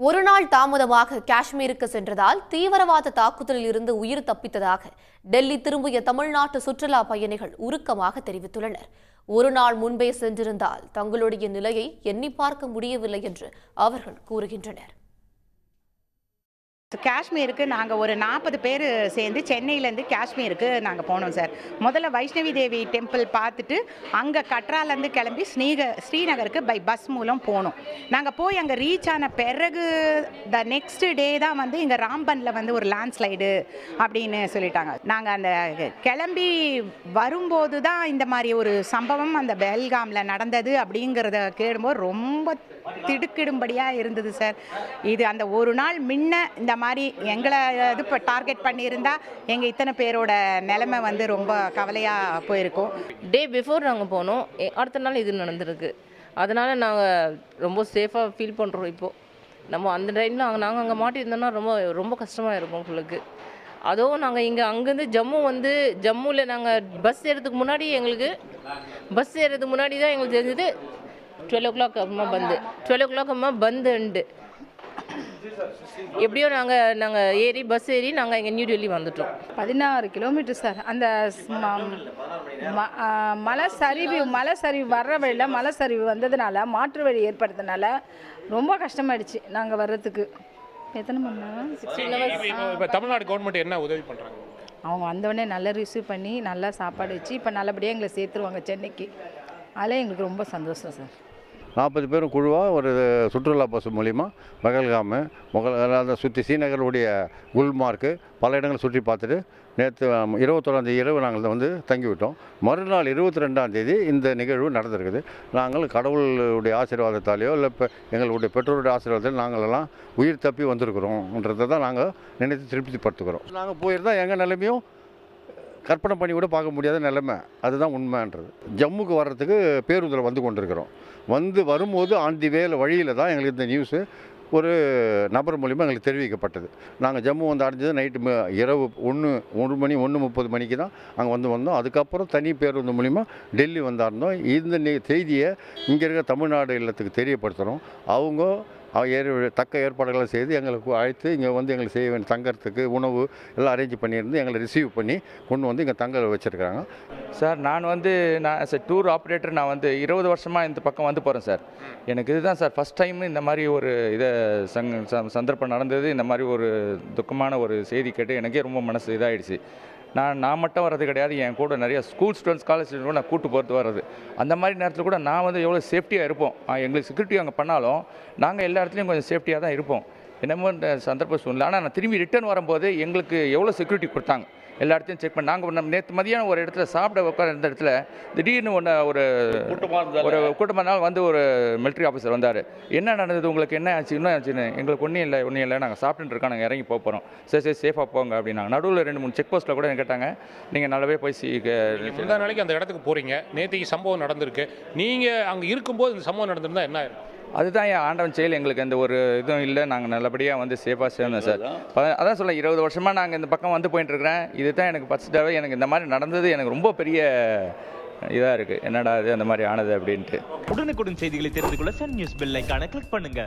ஒரு நாள் தாமதமாக காஷ்மீருக்கு சென்றதால் தீவிரவாத தாக்குதலில் இருந்து உயிர் தப்பித்ததாக டெல்லி திரும்பிய தமிழ்நாட்டு சுற்றுலா பயணிகள் உருக்கமாக தெரிவித்துள்ளனர். ஒரு நாள் முன்பே சென்றிருந்தால் தங்களுடைய நிலையை எண்ணி பார்க்க முடியவில்லை என்று அவர்கள் கூறுகின்றனர். காஷ்மீருக்கு நாங்கள் ஒரு நாற்பது பேர் சேர்ந்து சென்னையிலேருந்து காஷ்மீருக்கு நாங்கள் போனோம் சார். முதல்ல வைஷ்ணவி தேவி டெம்பிள் பார்த்துட்டு அங்கே கட்ராலேருந்து கிளம்பி ஸ்ரீக ஸ்ரீநகருக்கு பை பஸ் மூலம் போனோம். நாங்கள் போய் அங்கே ரீச் ஆன பிறகு த நெக்ஸ்ட் டே தான் வந்து இங்கே ராம்பனில் வந்து ஒரு லேண்ட்ஸ்லைடு அப்படின்னு சொல்லிட்டாங்க. நாங்கள் அந்த கிளம்பி வரும்போது தான் இந்த மாதிரி ஒரு சம்பவம் அந்த பெல்காமில் நடந்தது அப்படிங்கிறத கேடும்போது ரொம்ப திடுக்கிடும்படியாக இருந்தது சார். இது அந்த ஒரு நாள் முன்ன இந்த மாதிரி எங்களை இது இப்போ டார்கெட் பண்ணியிருந்தா எங்கள் இத்தனை பேரோட நிலைமை வந்து ரொம்ப கவலையாக போயிருக்கும். டே பிஃபோர் நாங்கள் போனோம். அடுத்த நாள் இது நடந்திருக்கு. அதனால் நாங்கள் ரொம்ப சேஃபாக ஃபீல் பண்ணுறோம் இப்போது நம்ம அந்த டைமில் நாங்கள் நாங்கள் அங்கே மாட்டியிருந்தோம்னா ரொம்ப ரொம்ப கஷ்டமாக இருக்கும் உங்களுக்கு. அதுவும் நாங்கள் இங்கே அங்கேருந்து ஜம்மு வந்து ஜம்முவில் நாங்கள் பஸ் ஏறதுக்கு முன்னாடி எங்களுக்கு பஸ் ஏறதுக்கு முன்னாடி தான் எங்களுக்கு தெரிஞ்சது. டுவெல் ஓ கிளாக் அம்மா பந்து டுவெல் ஓ கிளாக் அம்மா பந்து உண்டு எப்படியோ நாங்கள் நாங்கள் ஏறி பஸ் ஏறி நாங்கள் இங்கே நியூ டெல்லி வந்துட்டோம். பதினாறு கிலோமீட்டர் சார் அந்த மலை சரிவு மலை சரிவு வர்ற வழியில் மலை சரிவு வந்ததுனால மாற்று வழி ஏற்படுறதுனால ரொம்ப கஷ்டமாயிடுச்சு நாங்கள் வர்றதுக்கு. எத்தனை மணி நேரம்? இப்போ தமிழ்நாடு கவர்மெண்ட் என்ன உதவி பண்ணுறாங்க அவங்க வந்தவொடனே நல்லா ரிசீவ் பண்ணி நல்லா சாப்பாடு வச்சு இப்போ நல்லபடியாக எங்களை சேர்த்துருவாங்க சென்னைக்கு. அதில் எங்களுக்கு ரொம்ப சந்தோஷம் சார் நாற்பது பேரும் குழுவாக ஒரு சுற்றுலா பஸ் மூலிமா பகல்காமு முகல் அதை சுற்றி ஸ்ரீநகருடைய குல்மார்க்கு பல இடங்களை சுற்றி பார்த்துட்டு நேற்று இருபத்தொன்னாந்தேதி இரவு நாங்கள் வந்து தங்கிவிட்டோம். மறுநாள் இருபத்தி ரெண்டாம் தேதி இந்த நிகழ்வு நடந்திருக்குது. நாங்கள் கடவுளுடைய ஆசீர்வாதத்தாலேயோ இல்லை இப்போ எங்களுடைய பெற்றோருடைய ஆசீர்வாதத்தில் நாங்களெல்லாம் உயிர் தப்பி வந்திருக்கிறோம்ன்றதை தான் நாங்கள் நினைத்து திருப்திப்படுத்துக்கிறோம் நாங்கள் போயிருந்தால் எங்கள் நிலைமையும் கற்பனை பண்ணி கூட பார்க்க முடியாத நிலைமை. அதுதான் உண்மைன்றது. ஜம்முக்கு வர்றதுக்கு பேருந்தில் வந்து கொண்டிருக்கிறோம். வந்து வரும்போது ஆன் தி வேல வழியில் தான் எங்களுக்கு இந்த நியூஸு ஒரு நபர் மூலிமா எங்களுக்கு தெரிவிக்கப்பட்டது. நாங்கள் ஜம்மு வந்து அடைஞ்சது நைட்டு இரவு ஒன்று ஒரு மணி ஒன்று முப்பது மணிக்கு தான் அங்கே வந்து வந்தோம். அதுக்கப்புறம் தனி பேருந்து மூலிமா டெல்லி வந்தாருந்தோம். இந்த செய்தியை இங்கே இருக்க தமிழ்நாடு இல்லத்துக்கு தெரியப்படுத்துகிறோம் அவங்க ஏறு தக்க ஏற்பாடுகளை செய்து எங்களுக்கு அழைத்து இங்கே வந்து எங்களுக்கு செய்ய வேண்டிய தங்கறதுக்கு உணவு எல்லாம் அரேஞ்ச் பண்ணியிருந்து எங்களை ரிசீவ் பண்ணி கொண்டு வந்து இங்கே தங்க வச்சுருக்காங்க சார் நான் வந்து நான் சார் டூர் ஆப்ரேட்டர் நான் வந்து இருபது வருஷமாக இந்த பக்கம் வந்து போகிறேன் சார். எனக்கு இதுதான் சார் ஃபஸ்ட் டைம் இந்த மாதிரி ஒரு இதை சங் ச- சந்தர்ப்பம் நடந்தது. இந்த மாதிரி ஒரு துக்கமான ஒரு செய்தி கேட்டு எனக்கே ரொம்ப மனசு இதாகிடுச்சு நான் நான் மட்டும் வர்றது கிடையாது. என் கூட நிறைய ஸ்கூல் ஸ்டூடெண்ட்ஸ் காலேஜ் ஸ்டூடெண்ட் கூட நான் கூட்டு போகிறது வர்றது. அந்த மாதிரி நேரத்தில் கூட நான் வந்து எவ்வளோ சேஃப்டியாக இருப்போம். எங்களுக்கு செக்யூரிட்டி அங்கே பண்ணாலும் நாங்கள் எல்லா இடத்துலையும் கொஞ்சம் சேஃப்டியாக தான் இருப்போம். என்னமோ இந்த சந்தர்ப்ப சூழ்நிலை. ஆனால் நான் திரும்பி ரிட்டர்ன் வரும்போது எங்களுக்கு எவ்வளோ செக்யூரிட்டி கொடுத்தாங்க. எல்லா இடத்தையும் செக் பண்ணி நாங்கள் நம்ம நேற்று மதியானம் ஒரு இடத்துல சாப்பிட உட்கார இருந்த இடத்துல திடீர்னு ஒன்று ஒரு ஒரு கூட்டமாக வந்து ஒரு மிலிட்ரி ஆஃபீஸர் வந்தார். என்ன நடந்தது? உங்களுக்கு என்ன ஆச்சு? என்ன ஆச்சுன்னு? எங்களுக்கு ஒன்றும் இல்லை ஒன்றும் இல்லை. நாங்கள் சாப்பிட்டுட்டு இருக்கோம். நாங்கள் இறங்கி போக போகிறோம் சரி சரி சேஃபாக போங்க அப்படின்னாங்க. நடுவில் ரெண்டு மூணு செக் போஸ்ட்டில் கூட கேட்டாங்க நீங்கள் நல்லாவே போய் சி முந்தா நாளைக்கு அந்த இடத்துக்கு போகிறீங்க நேற்றுக்கு சம்பவம் நடந்திருக்கு. நீங்கள் அங்கே இருக்கும்போது இந்த சம்பவம் நடந்திருந்தா என்ன அதுதான் என் ஆண்டவன் செயல். எங்களுக்கு எந்த ஒரு இதுவும் இல்லை. நாங்கள் நல்லபடியாக வந்து சேஃபாக சேர்ந்தோம் சார் அதான். சொல்ல இருபது வருஷமாக நாங்கள் இந்த பக்கம் வந்து போயிட்டு இருக்கிறேன் இதுதான் எனக்கு ஃபஸ்ட் தடவை. எனக்கு இந்த மாதிரி நடந்தது. எனக்கு ரொம்ப பெரிய இதாக இருக்குது என்னடா இது? அந்த மாதிரி ஆனது அப்படின்ட்டு. உடனுக்குடன் செய்திகளை தெரிந்து கொள்ள சன் நியூஸ் பெல் ஐகானை கிளிக் பண்ணுங்க.